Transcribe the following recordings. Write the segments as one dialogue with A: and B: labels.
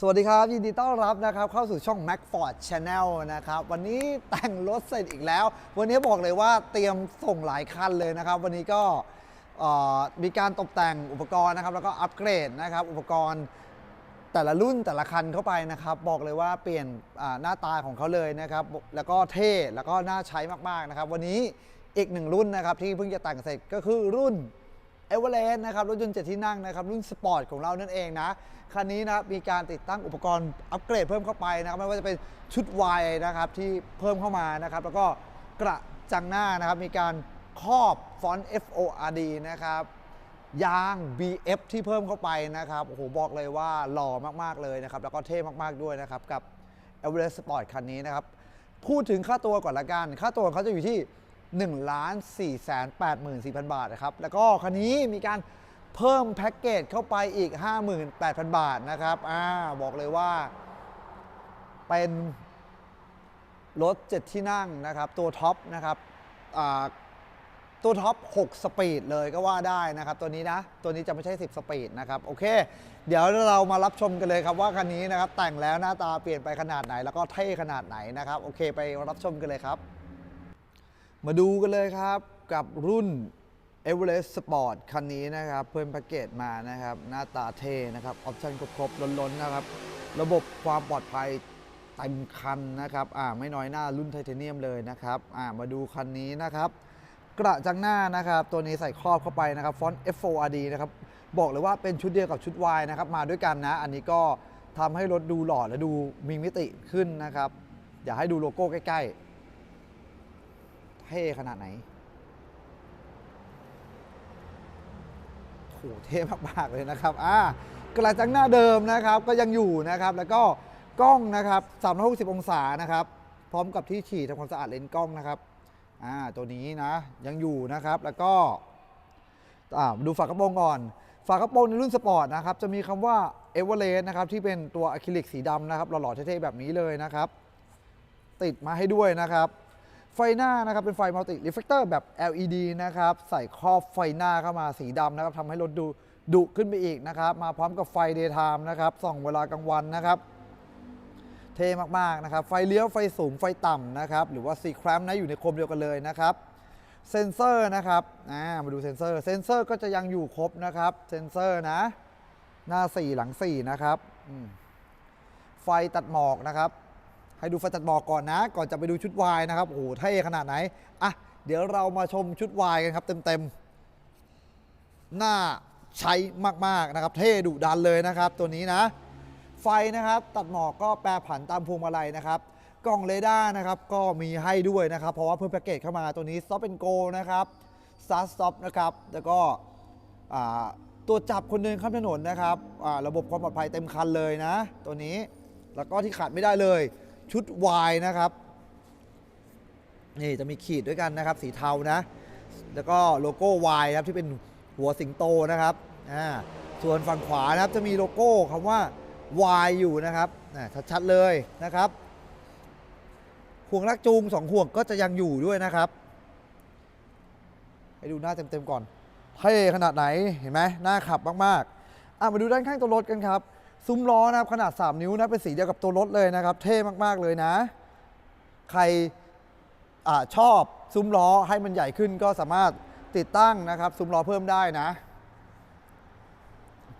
A: สวัสดีครับ ยินดีต้อนรับนะครับ เข้าสู่ช่อง Mac Ford Channel นะครับ วันนี้แต่งรถเสร็จอีกแล้ว วันนี้บอกเลยว่าเตรียมส่งหลายคันเลยนะครับ วันนี้ก็มีการตกแต่งอุปกรณ์นะครับ แล้วก็อัปเกรดนะครับ อุปกรณ์แต่ละรุ่นแต่ละคันเข้าไปนะครับ บอกเลยว่าเปลี่ยนหน้าตาของเขาเลยนะครับ แล้วก็เท่แล้วก็น่าใช้มากๆนะครับ วันนี้อีกหนึ่งรุ่นนะครับที่เพิ่งจะแต่งเสร็จก็คือรุ่น เอเวอเรสต์นะครับรถยนต์เจ็ดที่นั่งนะครับรุ่นสปอร์ตของเรานั่นเองนะคันนี้นะครับมีการติดตั้งอุปกรณ์อัปเกรดเพิ่มเข้าไปนะครับไม่ว่าจะเป็นชุดวายนะครับที่เพิ่มเข้ามานะครับแล้วก็กระจังหน้านะครับมีการครอบฟอนต์ FORD นะครับยาง BF ที่เพิ่มเข้าไปนะครับโอ้โหบอกเลยว่าหล่อมากๆเลยนะครับแล้วก็เท่มากๆด้วยนะครับกับ e v e r e s t Sport คันนี้นะครับพูดถึงค่าตัวก่อนละกัน ค่าตัวเขาจะอยู่ที่ 1 4 8 4 0 0 0 บาทนะครับ แล้วก็คันนี้มีการเพิ่มแพ็กเกจเข้าไปอีก 58,000 บาทนะครับอ่าบอกเลยว่า เป็นรถ7ที่นั่งนะครับ ตัวท็อปนะครับตัวท็อป 6 สปีดเลยก็ว่าได้นะครับ ตัวนี้นะ ตัวนี้จะไม่ใช่ 10 สปีดนะครับ โอเค เดี๋ยวเรามารับชมกันเลยครับว่าคันนี้นะครับ แต่งแล้วหน้าตาเปลี่ยนไปขนาดไหน แล้วก็เท่ขนาดไหนนะครับ โอเค ไปรับชมกันเลยครับ มาดูกันเลยครับกับรุ่น Everest Sport คันนี้นะครับ เพิ่มแพ็กเกจมานะครับ หน้าตาเท่นะครับ ออปชั่นครบๆ ล้นๆ นะครับ ระบบความปลอดภัยเต็มคันนะครับอ่าไม่น้อยหน้ารุ่นไทเทเนียมเลยนะครับอ่ามาดูคันนี้นะครับ กระจังหน้านะครับ ตัวนี้ใส่ครอบเข้าไปนะครับ ฟอนต์ F4RD นะครับ บอกเลยว่าเป็นชุดเดียวกับชุด Y นะครับ มาด้วยกันนะ อันนี้ก็ทำให้รถดูหล่อและดูมีมิติขึ้นนะครับ อย่าให้ดูโลโก้ใกล้ๆ เท่ขนาดไหนโหเท่มากๆเลยนะครับอ่ากระจังหน้าเดิมนะครับก็ยังอยู่นะครับ แล้วก็กล้องนะครับ 360 องศานะครับ พร้อมกับที่ฉีดทำความสะอาดเลนส์กล้องนะครับอ่าตัวนี้นะยังอยู่นะครับแล้วก็อ่ามาดูฝากระโปรงก่อน ฝากระโปรงในรุ่นสปอร์ตนะครับ จะมีคำว่าเอเวอเรสต์นะครับที่เป็นตัวอะคริลิกสีดำนะครับหล่อๆเท่ๆแบบนี้เลยนะครับ ติดมาให้ด้วยนะครับ ไฟหน้านะครับเป็นไฟมัลติรีเฟ l เตอร์แบบ LED นะครับใส่ครอบไฟหน้าเข้ามาสีดำนะครับทำให้รถดูดุขึ้นไปอีกนะครับ มาพร้อมกับไฟ daytime นะครับส่องเวลากลางวันนะครับเท่มากๆนะครับ ไฟเลี้ยวไฟสูงไฟต่ำนะครับ หรือว่า C clamp นะอยู่ในโคมเดียวกันเลยนะครับ เซนเซอร์นะครับอ่ามาดูเซนเซอร์ เซนเซอร์ก็จะยังอยู่ครบนะครับ เซนเซอร์นะ หน้า 4 หลัง 4 นะครับ ไฟตัดหมอกนะครับ ให้ดูไฟตัดหมอกก่อนนะ ก่อนจะไปดูชุดวายนะครับโอ้โหเท่ขนาดไหนอะเดี๋ยวเรามาชมชุดวายกันครับเต็มๆน่าใช้มากๆนะครับ เท่ดุดันเลยนะครับ ตัวนี้นะ ไฟนะครับตัดหมอกก็แปรผันตามพวงมาลัยนะครับ กล้องเรดาร์นะครับก็มีให้ด้วยนะครับ เพราะว่าเพิ่มแพ็กเกจเข้ามาตัวนี้ Stop and Go นะครับ Start Stop นะครับแล้วก็ตัวจับคนเดินข้ามถนนนะครับระบบความปลอดภัยเต็มคันเลยนะ ตัวนี้แล้วก็ที่ขาดไม่ได้เลย ชุด Y นะครับนี่จะมีขีดด้วยกันนะครับ สีเทานะ แล้วก็โลโก้ Y ครับที่เป็นหัวสิงโตนะครับอ่าส่วนฝั่งขวานะครับจะมีโลโก้คำว่า Y อยู่นะครับชัดๆเลยนะครับห่วงลากจูงสองห่วงก็จะยังอยู่ด้วยนะครับให้ดูหน้าเต็มๆก่อนเท่ขนาดไหนเห็นไหมหน้าขับมากๆอะมาดูด้านข้างตัวรถกันครับ ซุ้มล้อนะครับขนาด 3 นิ้วนะเป็นสีเดียวกับตัวรถเลยนะครับ เท่มากๆเลยนะ ใครอชอบซุ้มล้อให้มันใหญ่ขึ้นก็สามารถติดตั้งนะครับ ซุ้มล้อเพิ่มได้นะ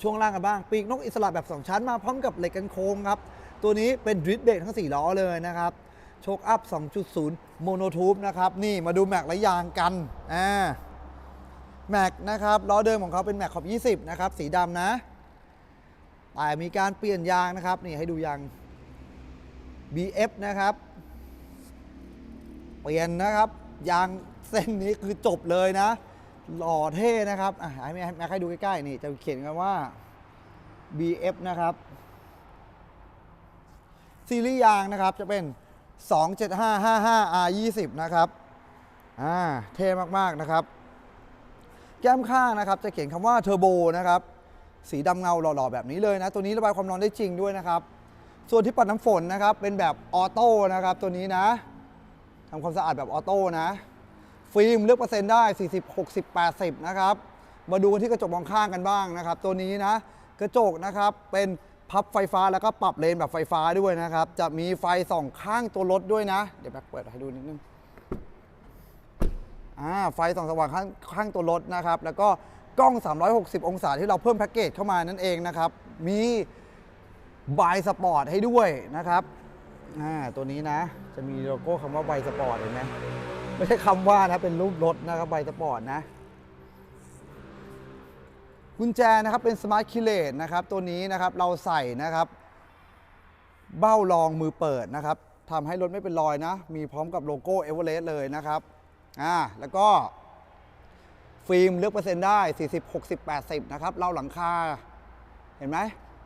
A: ช่วงล่างกันบ้าง ปีกนกอิสระแบบ 2 ชั้นมาพร้อมกับเหล็กกันโค้งครับตัวนี้เป็นดริฟเบรกทั้ง 4 ล้อเลยนะครับโชคอัพ 2.0 โมโนทูบนะครับนี่มาดูแม็กและยางกันอ่าแม็กนะครับล้อเดิมของเขาเป็นแม็กขอบ 20 นะครับ สีดำนะ แต่มีการเปลี่ยนยางนะครับ นี่ให้ดูยาง BF นะครับ เปลี่ยนนะครับ ยางเส้นนี้คือจบเลยนะ หล่อเท่นะครับอะให้แม่แม่ให้ดูใกล้ๆนี่จะเขียนกันว่า BF นะครับ ซีรีส์ยางนะครับจะเป็น 27555R20 นะครับอ่าเท่มากๆนะครับ แก้มข้างนะครับจะเขียนคำว่าเทอร์โบนะครับ สีดำเงาหล่อๆแบบนี้เลยนะ ตัวนี้ระบายความร้อนได้จริงด้วยนะครับ ส่วนที่ปัดน้ำฝนนะครับ เป็นแบบออโต้นะครับ ตัวนี้นะทำความสะอาดแบบออโต้นะ ฟิล์มเลือกเปอร์เซ็นต์ได้ 40 60 80 นะครับ มาดูกันที่กระจกมองข้างกันบ้างนะครับ ตัวนี้นะ กระจกนะครับเป็นพับไฟฟ้าแล้วก็ปรับเลนแบบไฟฟ้าด้วยนะครับ จะมีไฟส่องข้างตัวรถด้วยนะ เดี๋ยวแบ็คเปิดให้ดูนิดนึงอ่าไฟส่องสว่างข้างข้างตัวรถนะครับ แล้วก็ กล้อง 360 องศาที่เราเพิ่มแพ็กเกจเข้ามานั่นเองนะครับ มีบายสปอร์ตให้ด้วยนะครับอ่าตัวนี้นะ จะมีโลโก้คำว่าบายสปอร์ตเห็นไหมไม่ใช่คำว่านะ เป็นรูปรถนะครับบายสปอร์ตนะกุญแจนะครับเป็นสมาร์ทคิเลตนะครับตัวนี้นะครับเราใส่นะครับ เบ้ารองมือเปิดนะครับทำให้รถไม่เป็นรอยนะ มีพร้อมกับโลโก้เอเวอเรสต์เลยนะครับอ่าแล้วก็ ฟิล์มเลือกเปอร์เซ็นต์ได้ 40 60 80 นะครับ เราหลังคา เห็นไหม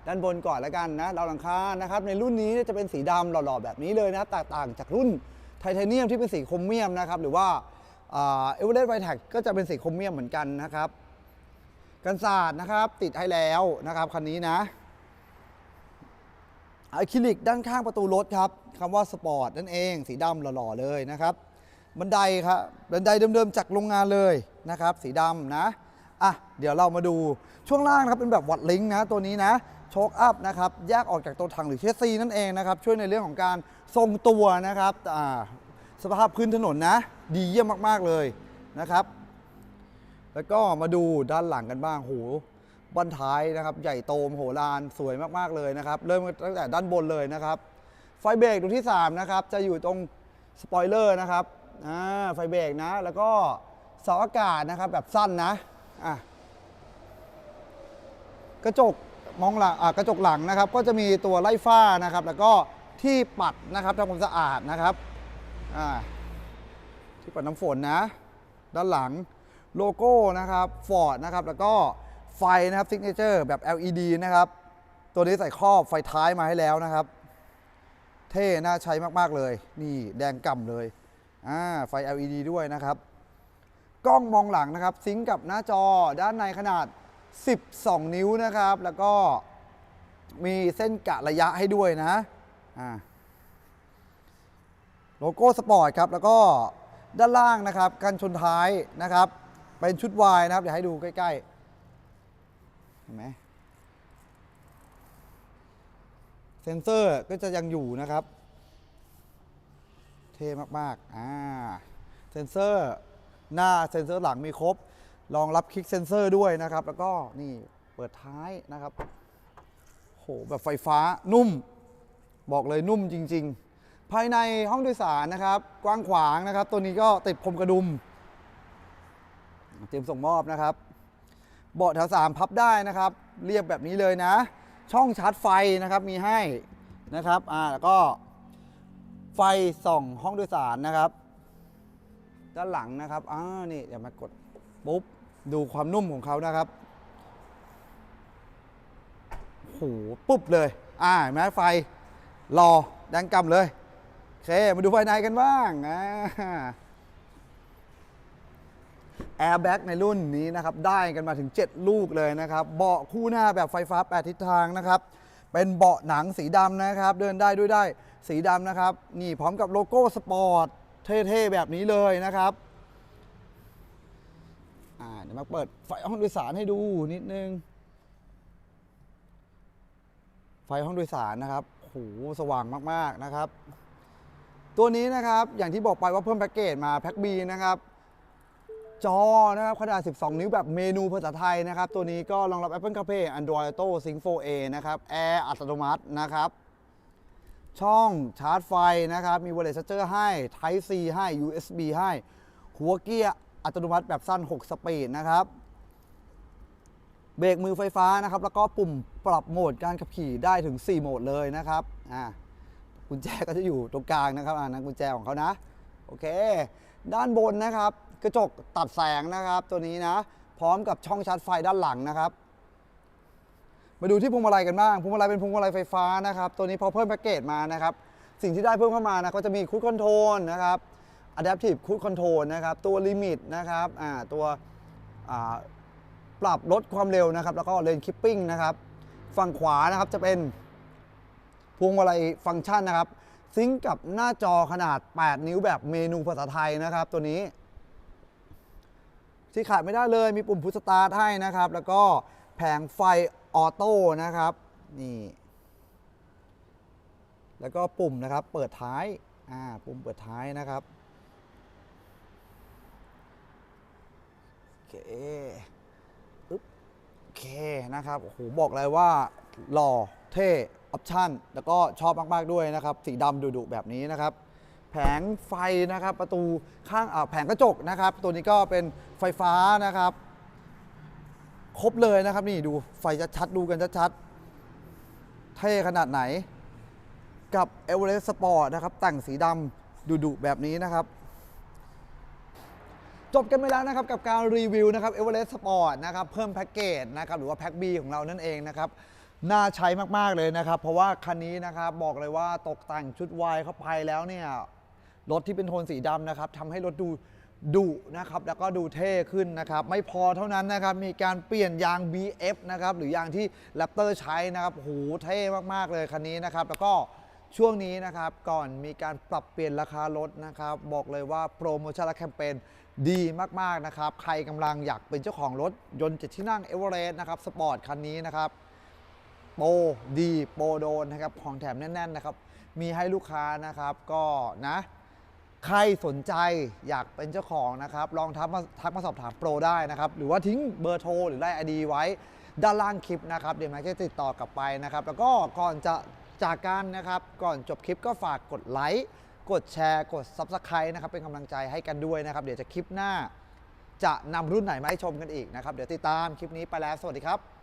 A: ด้านบนก่อนแล้วกันนะ เราหลังคา นะครับ ในรุ่นนี้จะเป็นสีดำหล่อๆ แบบนี้เลยนะ แตกต่างจากรุ่นไทเทเนียมที่เป็นสีโครเมียมนะครับ หรือว่าเอเวอเรสต์ไวแท็กก็จะเป็นสีโครเมียมเหมือนกันนะครับ กันศาสตร์นะครับ ติดให้แล้วนะครับคันนี้นะอะคริลิกด้านข้างประตูรถครับคำว่าสปอร์ตนั่นเอง สีดำหล่อๆเลยนะครับ บันไดครับบันไดเดิมๆจากโรงงานเลยนะครับสีดำนะอะเดี๋ยวเรามาดูช่วงล่างนะครับเป็นแบบวัดลิงก์นะตัวนี้นะโชคอัพนะครับแยกออกจากตัวถังหรือเชสซีนั่นเองนะครับช่วยในเรื่องของการทรงตัวนะครับอ่าสภาพพื้นถนนนะ ดีเยี่ยมมากๆเลยนะครับ แล้วก็มาดูด้านหลังกันบ้างโหบันท้ายนะครับ ใหญ่โตมโหฬารสวยมากๆเลยนะครับ เริ่มตั้งแต่ด้านบนเลยนะครับ ไฟเบรกดวที่ 3 นะครับ จะอยู่ตรงสปอยเลอร์นะครับ อ่าไฟเบรกนะ แล้วก็เสาอากาศนะครับแบบสั้นนะอะกระจกมองหลังอะกระจกหลังนะครับ ก็จะมีตัวไล่ฝ้านะครับ แล้วก็ที่ปัดนะครับทำความสะอาดนะครับอ่าที่ปัดน้ำฝนนะ ด้านหลังโลโก้นะครับฟอร์ดนะครับ แล้วก็ไฟนะครับซิกเนเจอร์แบบ LED นะครับ ตัวนี้ใส่ครอบไฟท้ายมาให้แล้วนะครับ เท่น่าใช้มาก ๆ เลย นี่แดงก่ำเลย อ่าไฟ LED ด้วยนะครับ กล้องมองหลังนะครับ ซิงกับหน้าจอด้านในขนาด 12 นิ้วนะครับ แล้วก็มีเส้นกะระยะให้ด้วยนะอ่าโลโก้สปอร์ตครับ แล้วก็ด้านล่างนะครับ กันชนท้ายนะครับ เป็นชุดวายนะครับ เดี๋ยวให้ดูใกล้ๆ เห็นไหมเซนเซอร์ก็จะยังอยู่นะครับ ท่มากๆอ่าเซนเซอร์หน้าเซนเซอร์หลังมีครบรองรับคลิกเซนเซอร์ด้วยนะครับ แล้วก็นี่เปิดท้ายนะครับโหแบบไฟฟ้านุ่ม บอกเลยนุ่มจริง ๆ ภายในห้องโดยสารนะครับ กว้างขวางนะครับ ตัวนี้ก็ติดพรมกระดุมเตรียมส่งมอบนะครับเบาะแถว3พับได้นะครับ เรียบแบบนี้เลยนะ ช่องชาร์จไฟนะครับมีให้นะครับอ่าแล้วก็ ไฟส่องห้องโดยสารนะครับ ด้านหลังนะครับอ่านี่อย่ามากดปุ๊บดูความนุ่มของเขานะครับโอ้โหปุ๊บเลย อ่าเห็นไหมไฟรอแดงกำเลยโอเคมาดูภายในกันบ้างอ่าแอร์แบ็กในรุ่นนี้นะครับ ได้กันมาถึง 7 ลูกเลยนะครับ เบาะคู่หน้าแบบไฟฟ้า 8 ทิศทางนะครับ เป็นเบาะหนังสีดำนะครับ เดินได้ด้วยได้สีดำนะครับ นี่พร้อมกับโลโก้สปอร์ตเท่ๆ แบบนี้เลยนะครับอ่าเดี๋ยวมาเปิดไฟห้องโดยสารให้ดูนิดนึง ไฟห้องโดยสารนะครับโหสว่างมากๆนะครับ ตัวนี้นะครับอย่างที่บอกไปว่าเพิ่มแพ็กเกจมาแพ็กบีนะครับ จอนะครับขนาด 12 นิ้วแบบเมนูภาษาไทยนะครับ ตัวนี้ก็รองรับ Apple CarPlay Android Auto Sync 4A นะครับแอร์อัตโนมัตินะครับ ช่องชาร์จไฟนะครับ มี Wireless Charger ให้ Type C ให้ USB ให้ หัวเกียร์อัตโนมัติแบบสั้น 6 สปีดนะครับเบรกมือไฟฟ้านะครับ แล้วก็ปุ่มปรับโหมดการขับขี่ได้ถึง 4 โหมดเลยนะครับอ่ากุญแจก็จะอยู่ตรงกลางนะครับอ่านั้นกุญแจของเขานะ โอเค ด้านบนนะครับ กระจกตัดแสงนะครับ ตัวนี้นะ พร้อมกับช่องชาร์จไฟด้านหลังนะครับ มาดูที่พวงมาลัยกันบ้างพวงมาลัยเป็นพวงมาลัยไฟฟ้านะครับ ตัวนี้พอเพิ่มแพ็กเกจมานะครับ สิ่งที่ได้เพิ่มเข้ามานะก็จะมีคูดคอนโทรลนะครับ Adaptive Cruise Control นะครับ ตัวลิมิตนะครับตัวปรับลดความเร็วนะครับ แล้วก็เลนคิปปิ้งนะครับ ฝั่งขวานะครับจะเป็นพวงมาลัยฟังก์ชันนะครับ ซิงก์กับหน้าจอขนาด 8 นิ้วแบบเมนูภาษาไทยนะครับ ตัวนี้ ที่ขาดไม่ได้เลยมีปุ่มพุชสตาร์ทให้นะครับ แล้วก็แผงไฟออโต้นะครับนี่แล้วก็ปุ่มนะครับเปิดท้ายอ่าปุ่มเปิดท้ายนะครับโอเคอึ๊บโอเคนะครับโอ้โหบอกเลยว่าหล่อเท่ออปชั่นแล้วก็ชอบมาก ๆ ด้วยนะครับ สีดำดุๆแบบนี้นะครับ แผงไฟนะครับประตูข้างแผงกระจกนะครับ ตัวนี้ก็เป็นไฟฟ้านะครับ ครบเลยนะครับนี่ดูไฟชัดๆดูกันชัดๆเท่ขนาดไหน กับ e v e r e s t Sport นะครับแต่งสีดำดุๆแบบนี้นะครับจบกันไปแล้วนะครับกับการรีวิวนะครับ e v e r e s t Sport นะครับเพิ่มแพ็กเกจนะครับหรือว่าแพ็ก B ของเรานั่นเองนะครับน่าใช้มาก ๆ เลยนะครับ เพราะว่าคันนี้นะครับบอกเลยว่าตกแต่งชุดวายเข้าไปแล้วเนี่ย รถที่เป็นโทนสีดำนะครับทำให้รถดูดุนะครับแล้วก็ดูเท่ขึ้นนะครับไม่พอเท่านั้นนะครับมีการเปลี่ยนยาง BF นะครับหรือยางที่ Raptor ใช้นะครับโหเท่มากๆเลยคันนี้นะครับแล้วก็ช่วงนี้นะครับก่อนมีการปรับเปลี่ยนราคารถนะครับบอกเลยว่าโปรโมชั่นและแคมเปญดีมากๆนะครับใครกำลังอยากเป็นเจ้าของรถยนต์เจ็ดที่นั่งเอเวอเรสต์นะครับสปอร์ตคันนี้นะครับโปรดีโปรโดนนะครับของแถมแน่นๆนะครับมีให้ลูกค้านะครับก็นะ ใครสนใจอยากเป็นเจ้าของนะครับ ลองทักมาทักมาสอบถามโปรได้นะครับ หรือว่าทิ้งเบอร์โทรหรือไลน์ไอดีไว้ด้านล่างคลิปนะครับเดี๋ยวแม็กจะติดต่อกลับไปนะครับ แล้วก็ก่อนจะจากกันนะครับ ก่อนจบคลิปก็ฝากกดไลค์กดแชร์กด Subscribe นะครับ เป็นกำลังใจให้กันด้วยนะครับ เดี๋ยวจะคลิปหน้า จะนำรุ่นไหนมาให้ชมกันอีกนะครับ เดี๋ยวติดตามคลิปนี้ไปแล้ว สวัสดีครับ